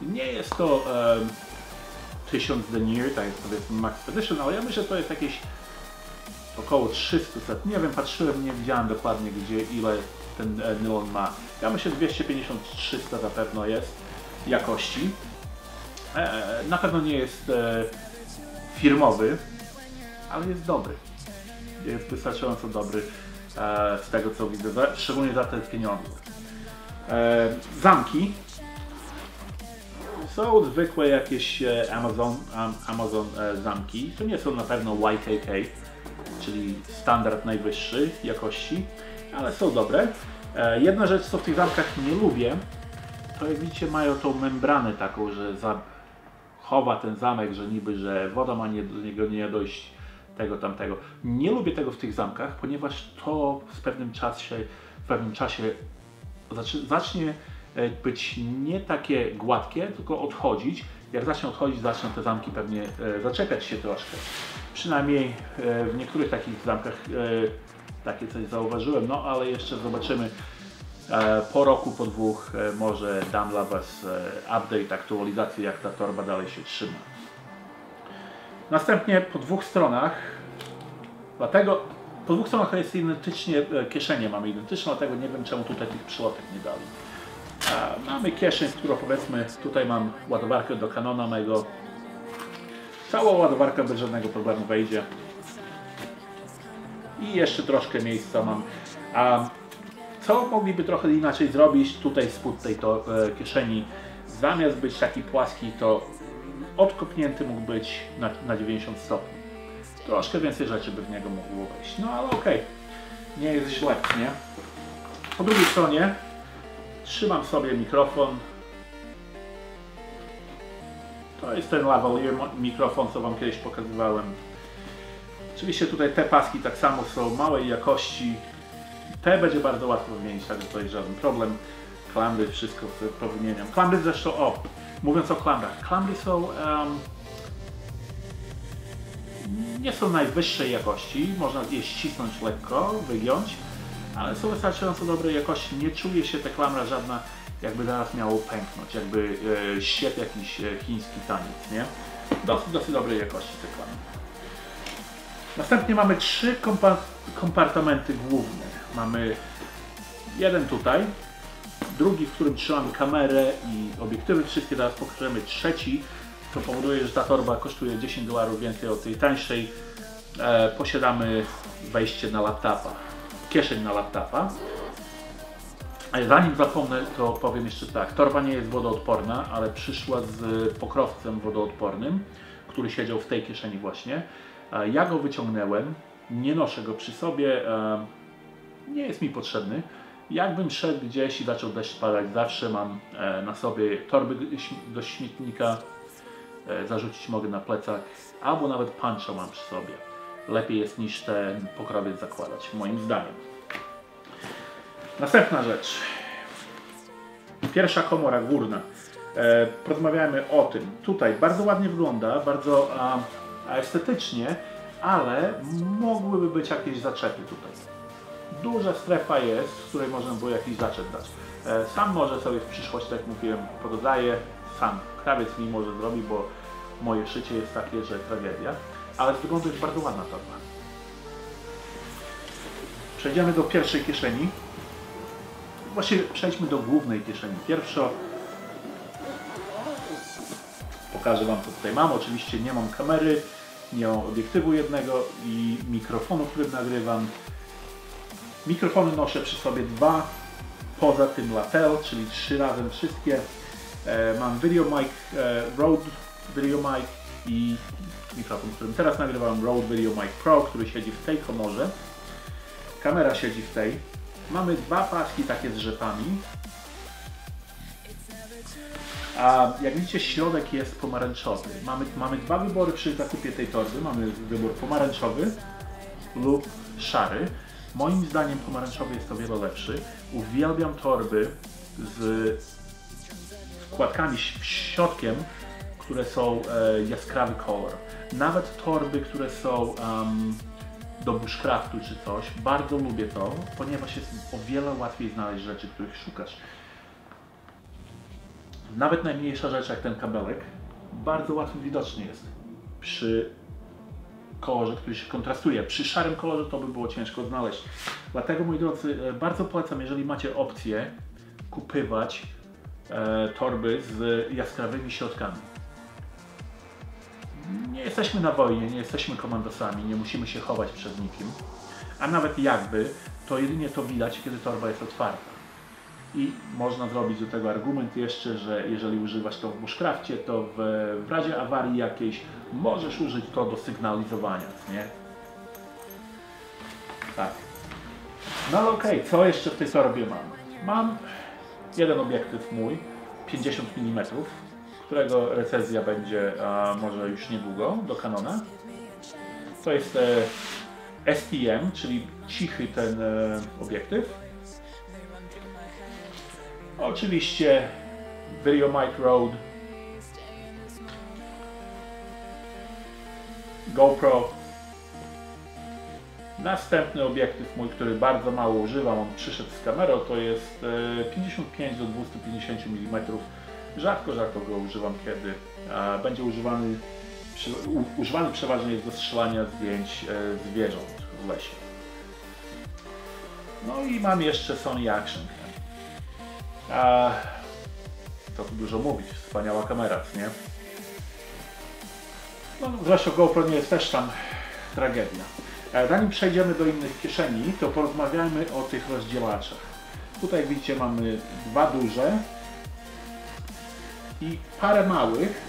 Nie jest to um, 1000 denier, tak jak powiedzmy Max Edition, ale ja myślę, że to jest jakieś około 300, nie wiem, patrzyłem, nie widziałem dokładnie gdzie, ile ten e, nylon ma. Ja myślę 250-300 na pewno jest jakości. E, na pewno nie jest e, firmowy, ale jest dobry. Jest wystarczająco dobry e, z tego co widzę, szczególnie za te pieniądze. E, zamki są zwykłe jakieś e, Amazon, am, Amazon e, zamki. To nie są na pewno YKK, czyli standard najwyższy jakości, ale są dobre. E, jedna rzecz, co w tych zamkach nie lubię, to jak widzicie mają tą membranę taką, że chowa ten zamek, że niby, że woda ma nie, do niego nie dojść tego, tamtego. Nie lubię tego w tych zamkach, ponieważ to w pewnym czasie, w pewnym czasie zacznie być nie takie gładkie, tylko odchodzić. Jak zacznie odchodzić, zaczną te zamki pewnie e, zaczepiać się troszkę. Przynajmniej e, w niektórych takich zamkach e, takie coś zauważyłem, no ale jeszcze zobaczymy e, po roku, po dwóch e, może dam dla Was e, update, aktualizację, jak ta torba dalej się trzyma. Następnie po dwóch stronach, dlatego po dwóch stronach jest identycznie, e, kieszenie mamy identyczne, dlatego nie wiem czemu tutaj tych przylotek nie dali. E, mamy kieszeń, w którą powiedzmy, tutaj mam ładowarkę do Canona mego. Cała ładowarka bez żadnego problemu wejdzie. I jeszcze troszkę miejsca mam. A co mogliby trochę inaczej zrobić tutaj spód tej to, e, kieszeni? Zamiast być taki płaski, to odkopnięty mógł być na, na 90 stopni. Troszkę więcej rzeczy by w niego mogło wejść. No ale okej, nie jest źle, nie? Po drugiej stronie trzymam sobie mikrofon. To jest ten lavalier mikrofon, co Wam kiedyś pokazywałem. Oczywiście tutaj te paski tak samo są małej jakości. Te będzie bardzo łatwo wymienić, także to jest żaden problem. Klamry, wszystko powymieniam. Klamry zresztą, o, mówiąc o klamrach. Klamry są um, nie są najwyższej jakości, można je ścisnąć lekko, wygiąć, ale są wystarczająco dobrej jakości. Nie czuje się ta klamra żadna, jakby zaraz miało pęknąć, jakby e, siedł jakiś e, chiński taniec, nie? Dosyć, dosyć dobrej jakości te klamry. Następnie mamy trzy kompa kompartamenty główne. Mamy jeden tutaj, drugi, w którym trzymamy kamerę i obiektywy wszystkie, teraz pokażemy trzeci, co powoduje, że ta torba kosztuje 10 dolarów więcej od tej tańszej. E, posiadamy wejście na laptopa, kieszeń na laptopa. Ale zanim zapomnę, to powiem jeszcze tak. Torba nie jest wodoodporna, ale przyszła z pokrowcem wodoodpornym, który siedział w tej kieszeni właśnie. E, ja go wyciągnąłem, nie noszę go przy sobie, e, nie jest mi potrzebny. Jakbym szedł gdzieś i zaczął deszcz padać, zawsze mam e, na sobie torby do śmietnika, zarzucić mogę na plecach, albo nawet pancho mam przy sobie. Lepiej jest niż ten pokrowiec zakładać, moim zdaniem. Następna rzecz. Pierwsza komora górna. E, porozmawiamy o tym. Tutaj bardzo ładnie wygląda, bardzo a, estetycznie, ale mogłyby być jakieś zaczepy tutaj. Duża strefa jest, w której można było jakiś zaczep dać. E, sam może sobie w przyszłości, tak jak mówiłem, pododaję, sam krawiec mi może zrobi, bo moje szycie jest takie, że tragedia. Ale z wyglądu jest bardzo ładna torba. Przejdziemy do pierwszej kieszeni. Właściwie przejdźmy do głównej kieszeni. Pierwsza pokażę Wam co tutaj mam. Oczywiście nie mam kamery, nie mam obiektywu jednego i mikrofonu, którym nagrywam. Mikrofony noszę przy sobie dwa, poza tym lapel, czyli trzy razem wszystkie. E, mam Video Mic e, Rode Video Mic i mikrofon, którym teraz nagrywam Rode Video Mic Pro, który siedzi w tej komorze. Kamera siedzi w tej. Mamy dwa paski takie z rzepami. A jak widzicie środek jest pomarańczowy. Mamy, mamy dwa wybory przy zakupie tej torby. Mamy wybór pomarańczowy lub szary. Moim zdaniem pomarańczowy jest o wiele lepszy. Uwielbiam torby z wkładkami środkiem, które są e, jaskrawy kolor. Nawet torby, które są um, do bushcraftu czy coś, bardzo lubię to, ponieważ jest o wiele łatwiej znaleźć rzeczy, których szukasz. nawet najmniejsza rzecz jak ten kabelek bardzo łatwo widoczny jest przy kolorze, który się kontrastuje. Przy szarym kolorze to by było ciężko znaleźć. Dlatego moi drodzy, e, bardzo polecam, jeżeli macie opcję kupywać e, torby z jaskrawymi środkami. Nie jesteśmy na wojnie, nie jesteśmy komandosami, nie musimy się chować przed nikim. A nawet jakby, to jedynie to widać, kiedy torba jest otwarta. I można zrobić do tego argument jeszcze, że jeżeli używasz to w bushcrafcie, to w, w razie awarii jakiejś możesz użyć to do sygnalizowania, nie? Tak. No ale okej, okay, co jeszcze w tej torbie mam? Mam jeden obiektyw mój, 50 mm, którego recenzja będzie a, może już niedługo do Canona. To jest e, STM, czyli cichy ten e, obiektyw. Oczywiście Video Mic Road GoPro Następny obiektyw mój, który bardzo mało używam, on przyszedł z kamerą, to jest 55 e, do 250 mm. Rzadko, rzadko go używam, kiedy będzie używany, używany przeważnie do strzelania zdjęć e, zwierząt w lesie. No i mam jeszcze Sony Action Cam. A, to tu dużo mówić, wspaniała kamera, nie? No, zresztą GoPro nie jest też tam tragedia. E, zanim przejdziemy do innych kieszeni, to porozmawiajmy o tych rozdzielaczach. Tutaj widzicie mamy dwa duże i parę małych.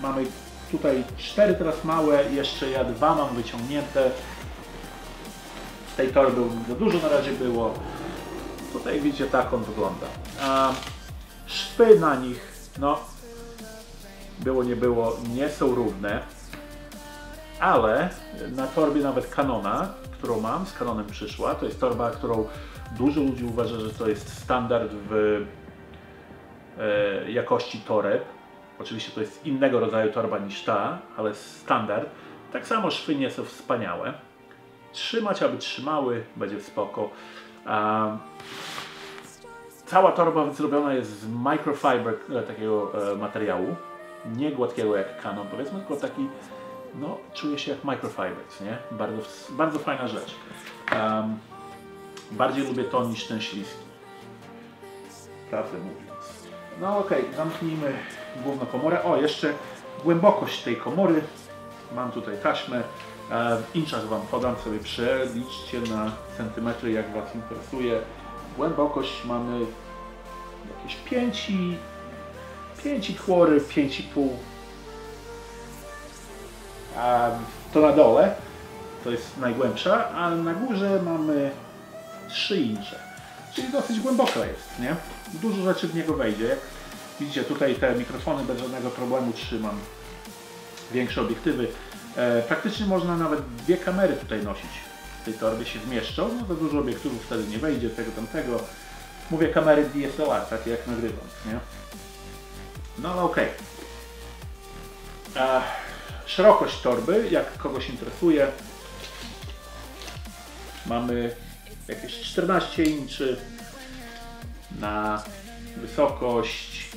Mamy tutaj cztery teraz małe, jeszcze ja dwa mam wyciągnięte. Z tej torby za dużo na razie było. Tutaj widzicie tak on wygląda. A szwy na nich, no było nie było, nie są równe ale na torbie nawet Canona, którą mam, z Canonem przyszła, to jest torba, którą dużo ludzi uważa, że to jest standard w jakości toreb. Oczywiście to jest innego rodzaju torba niż ta, ale standard. Tak samo szwy nie są wspaniałe. Trzymać, aby trzymały, będzie spoko. Cała torba zrobiona jest z microfiber e, takiego e, materiału. Nie gładkiego jak Canon powiedzmy, tylko taki no, czuję się jak microfibers, nie? Bardzo, bardzo fajna rzecz. Bardziej lubię to niż ten śliski. Prawdę mówiąc. No okej, zamknijmy główną komorę. O, jeszcze głębokość tej komory. Mam tutaj taśmę. E, w inczach Wam podam sobie przeliczcie na centymetry, jak Was interesuje. Głębokość mamy jakieś 5 i 5 i 5,5 a to na dole to jest najgłębsza, a na górze mamy 3 incze. Czyli dosyć głęboka jest, nie? Dużo rzeczy w niego wejdzie. Widzicie, tutaj te mikrofony bez żadnego problemu trzymam. Większe obiektywy. E, praktycznie można nawet dwie kamery tutaj nosić. W tej torbie się zmieszczą. No to dużo obiektywów wtedy nie wejdzie, tego tamtego. Mówię kamery DSLR, takie jak nagrywam, nie? No ale okej. Okay. Szerokość torby, jak kogoś interesuje, mamy jakieś 14 inczy na wysokość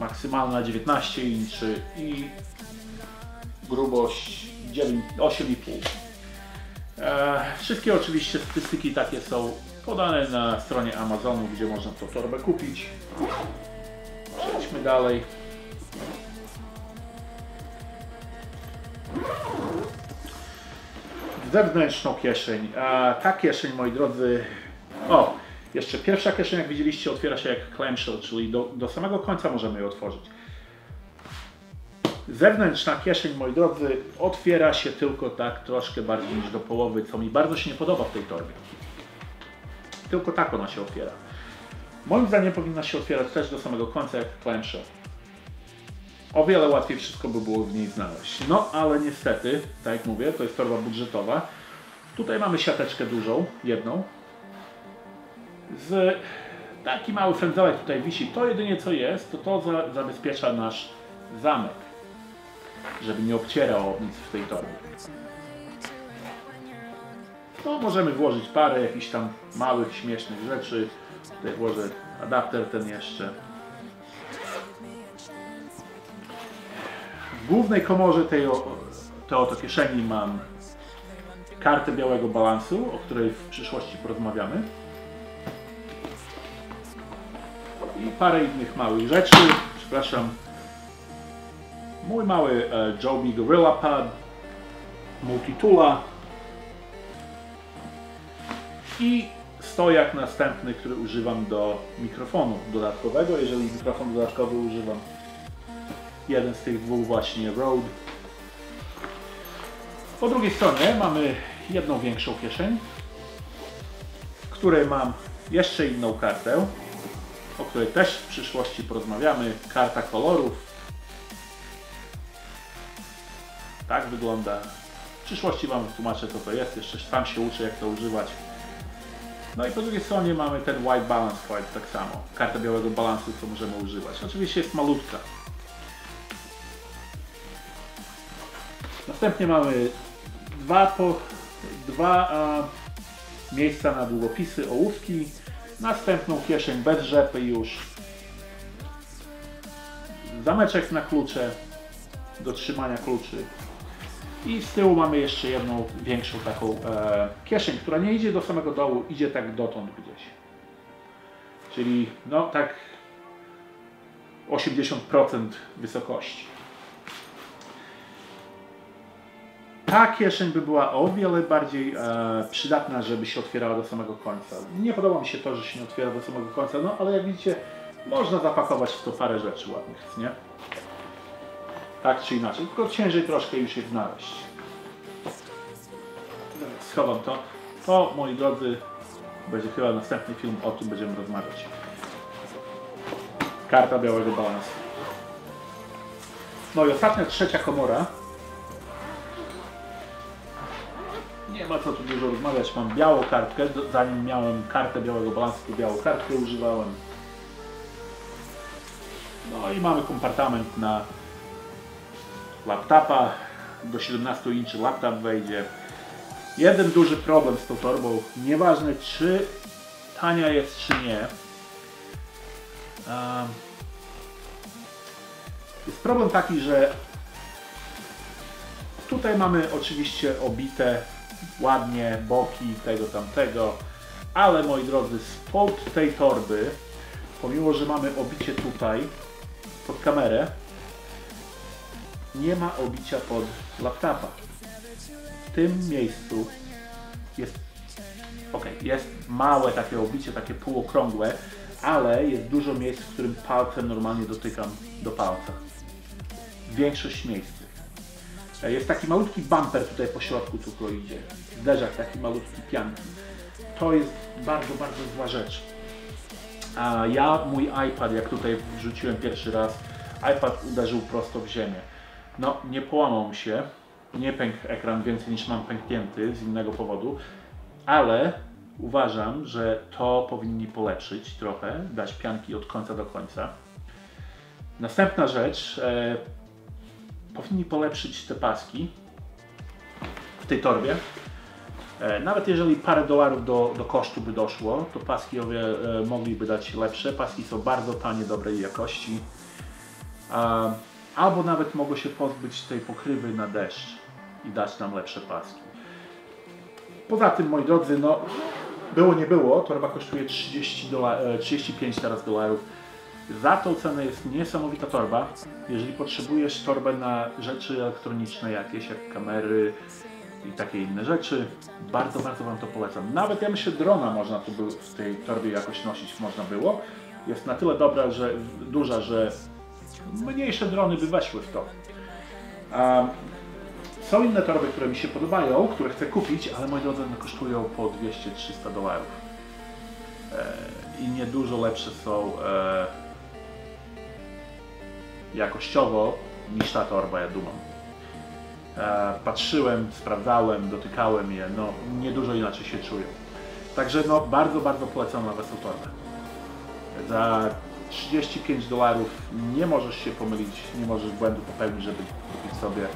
maksymalna 19 inczy i grubość 8,5. E, wszystkie oczywiście statystyki takie są podane na stronie Amazonu, gdzie można tą torbę kupić. Przejdźmy dalej. Zewnętrzną kieszeń. A ta kieszeń, moi drodzy... O, jeszcze pierwsza kieszeń, jak widzieliście, otwiera się jak clamshell, czyli do, do samego końca możemy ją otworzyć. Zewnętrzna kieszeń, moi drodzy, otwiera się tylko tak troszkę bardziej niż do połowy, co mi bardzo się nie podoba w tej torbie. Tylko tak ona się otwiera. Moim zdaniem powinna się otwierać też do samego końca jak clamshell o wiele łatwiej wszystko by było w niej znaleźć. No ale niestety, tak jak mówię, to jest torba budżetowa. Tutaj mamy siateczkę dużą, jedną. Z taki mały frędzołek tutaj wisi. To jedynie co jest, to to za, zabezpiecza nasz zamek. Żeby nie obcierał nic w tej torbie. No możemy włożyć parę jakichś tam małych, śmiesznych rzeczy. Tutaj włożę adapter ten jeszcze. W głównej komorze tej, o- tej oto kieszeni mam kartę białego balansu, o której w przyszłości porozmawiamy. I parę innych małych rzeczy. Przepraszam. Mój mały e, Joby Gorilla Pad, Multitula i stojak następny, który używam do mikrofonu dodatkowego, jeżeli mikrofon dodatkowy używam. Jeden z tych dwóch właśnie Rode. Po drugiej stronie mamy jedną większą kieszeń, w której mam jeszcze inną kartę, o której też w przyszłości porozmawiamy. Karta kolorów. Tak wygląda. W przyszłości Wam wytłumaczę co to jest, jeszcze sam się uczę jak to używać. No i po drugiej stronie mamy ten white balance card tak samo. Karta białego balansu, co możemy używać. Oczywiście jest malutka. Następnie mamy dwa, po, dwa a, miejsca na długopisy, ołówki. Następną kieszeń bez rzepy już. Zameczek na klucze do trzymania kluczy. I z tyłu mamy jeszcze jedną większą taką e, kieszeń, która nie idzie do samego dołu, idzie tak dotąd gdzieś. Czyli no tak 80% wysokości. Ta kieszeń by była o wiele bardziej e, przydatna, żeby się otwierała do samego końca. Nie podoba mi się to, że się nie otwiera do samego końca, no ale jak widzicie, można zapakować w to parę rzeczy ładnych, nie? Tak czy inaczej, tylko ciężej troszkę już je znaleźć. Schowam to. To, moi drodzy, będzie chyba następny film, o tym będziemy rozmawiać. Karta białego balansu. No i ostatnia, trzecia komora. Nie ma co tu dużo rozmawiać. Mam białą kartkę. Zanim miałem kartę białego balansu, to białą kartkę używałem. No i mamy kompartament na laptopa. Do 17 inczy laptop wejdzie. Jeden duży problem z tą torbą. Nieważne czy tania jest czy nie. Jest problem taki, że tutaj mamy oczywiście obite ładnie boki tego tamtego, ale moi drodzy, spod tej torby, pomimo że mamy obicie tutaj pod kamerę, nie ma obicia pod laptopa. W tym miejscu jest ok, jest małe takie obicie, takie półokrągłe, ale jest dużo miejsc, w którym palcem normalnie dotykam do palca. Większość miejsc. E, Jest taki malutki bumper tutaj po środku cukru idzie. Zderzak taki malutki pianki. To jest bardzo, bardzo zła rzecz. A ja mój iPad, jak tutaj wrzuciłem pierwszy raz, iPad uderzył prosto w ziemię. No, nie połamał się, nie pękł ekran więcej niż mam pęknięty z innego powodu, ale uważam, że to powinni polepszyć trochę, dać pianki od końca do końca. Następna rzecz, e, powinni polepszyć te paski w tej torbie. E, Nawet jeżeli parę dolarów do, do kosztu by doszło, to paski owie e, mogliby dać lepsze. Paski są bardzo tanie, dobrej jakości. Albo nawet mogło się pozbyć tej pokrywy na deszcz i dać nam lepsze paski. Poza tym, moi drodzy, no było nie było, torba kosztuje 30 dola- e, 35 teraz dolarów. Za tą cenę jest niesamowita torba. Jeżeli potrzebujesz torbę na rzeczy elektroniczne jakieś, jak kamery i takie inne rzeczy, bardzo, bardzo Wam to polecam. Nawet ja myślę drona można tu w tej torbie jakoś nosić można było. Jest na tyle dobra, że duża, że mniejsze drony by weszły w to. A są inne torby, które mi się podobają, które chcę kupić, ale moi drodzy, kosztują po 200-300 dolarów. E, I niedużo lepsze są e, jakościowo niż ta torba, ja dumam. E, patrzyłem, sprawdzałem, dotykałem je, no niedużo inaczej się czują. Także no bardzo, bardzo polecam na tą torbę. Za 35 dolarów nie możesz się pomylić, nie możesz błędu popełnić, żeby kupić sobie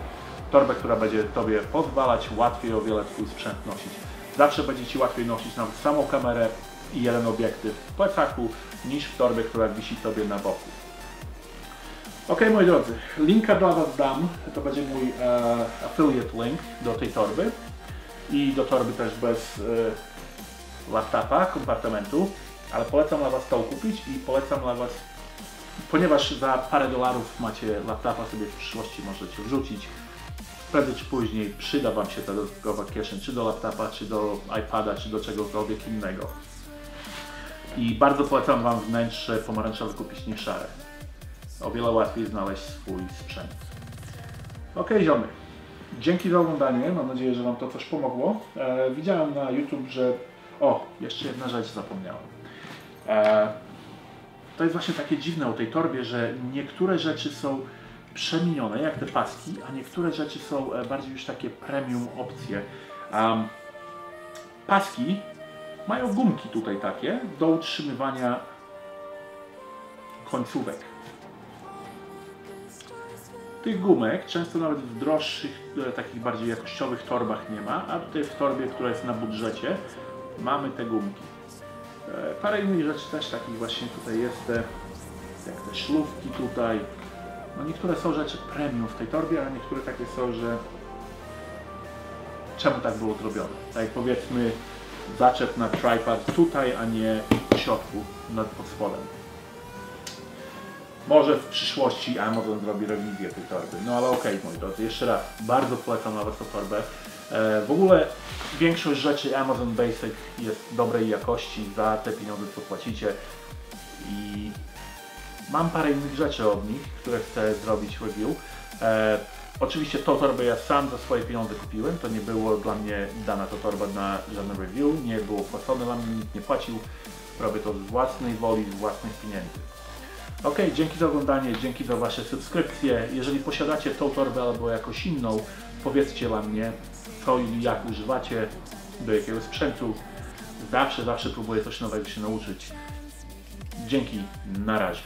torbę, która będzie Tobie pozwalać łatwiej o wiele Twój sprzęt nosić. Zawsze będzie Ci łatwiej nosić nawet samą kamerę i jeden obiektyw w plecaku, niż w torbie, która wisi Tobie na boku. Ok, moi drodzy, linka dla Was dam, to będzie mój e, affiliate link do tej torby i do torby też bez e, laptopa, kompartamentu, ale polecam dla Was to kupić i polecam dla Was, ponieważ za parę dolarów macie laptopa sobie w przyszłości możecie wrzucić, prędzej czy później przyda Wam się ta dodatkowa kieszeń, czy do laptopa, czy do iPada, czy do czegokolwiek innego. I bardzo polecam Wam wnętrze pomarańczowe kupić niż szare. O wiele łatwiej znaleźć swój sprzęt. Ok, ziomy. Dzięki za oglądanie. Mam nadzieję, że Wam to coś pomogło. E, widziałem na YouTube, że... O, jeszcze jedna rzecz zapomniałem. E, to jest właśnie takie dziwne o tej torbie, że niektóre rzeczy są przemienione, jak te paski, a niektóre rzeczy są e, bardziej już takie premium opcje. Um, paski mają gumki tutaj takie do utrzymywania końcówek. Tych gumek często nawet w droższych, e, takich bardziej jakościowych torbach nie ma, a tutaj w torbie, która jest na budżecie, mamy te gumki. E, Parę innych rzeczy też takich właśnie tutaj jest, te, jak te szlówki tutaj. No niektóre są rzeczy premium w tej torbie, a niektóre takie są, że czemu tak było zrobione? Tak powiedzmy zaczep na tripod tutaj, a nie w środku, nad pod spodem. Może w przyszłości Amazon zrobi rewizję tej torby. No ale okej, moi drodzy, jeszcze raz, bardzo polecam nawet tą torbę. E, w ogóle większość rzeczy Amazon Basic jest dobrej jakości za te pieniądze, co płacicie. I mam parę innych rzeczy od nich, które chcę zrobić review. E, oczywiście tą torbę ja sam za swoje pieniądze kupiłem, to nie było dla mnie dana ta torba na żadne review, nie było płacone dla mnie, nikt nie płacił. Robię to z własnej woli, z własnych pieniędzy. Ok, dzięki za oglądanie, dzięki za Wasze subskrypcje. Jeżeli posiadacie tą torbę albo jakąś inną, powiedzcie dla mnie, co i jak używacie, do jakiego sprzętu. Zawsze, zawsze próbuję coś nowego się nauczyć. Dzięki, na razie.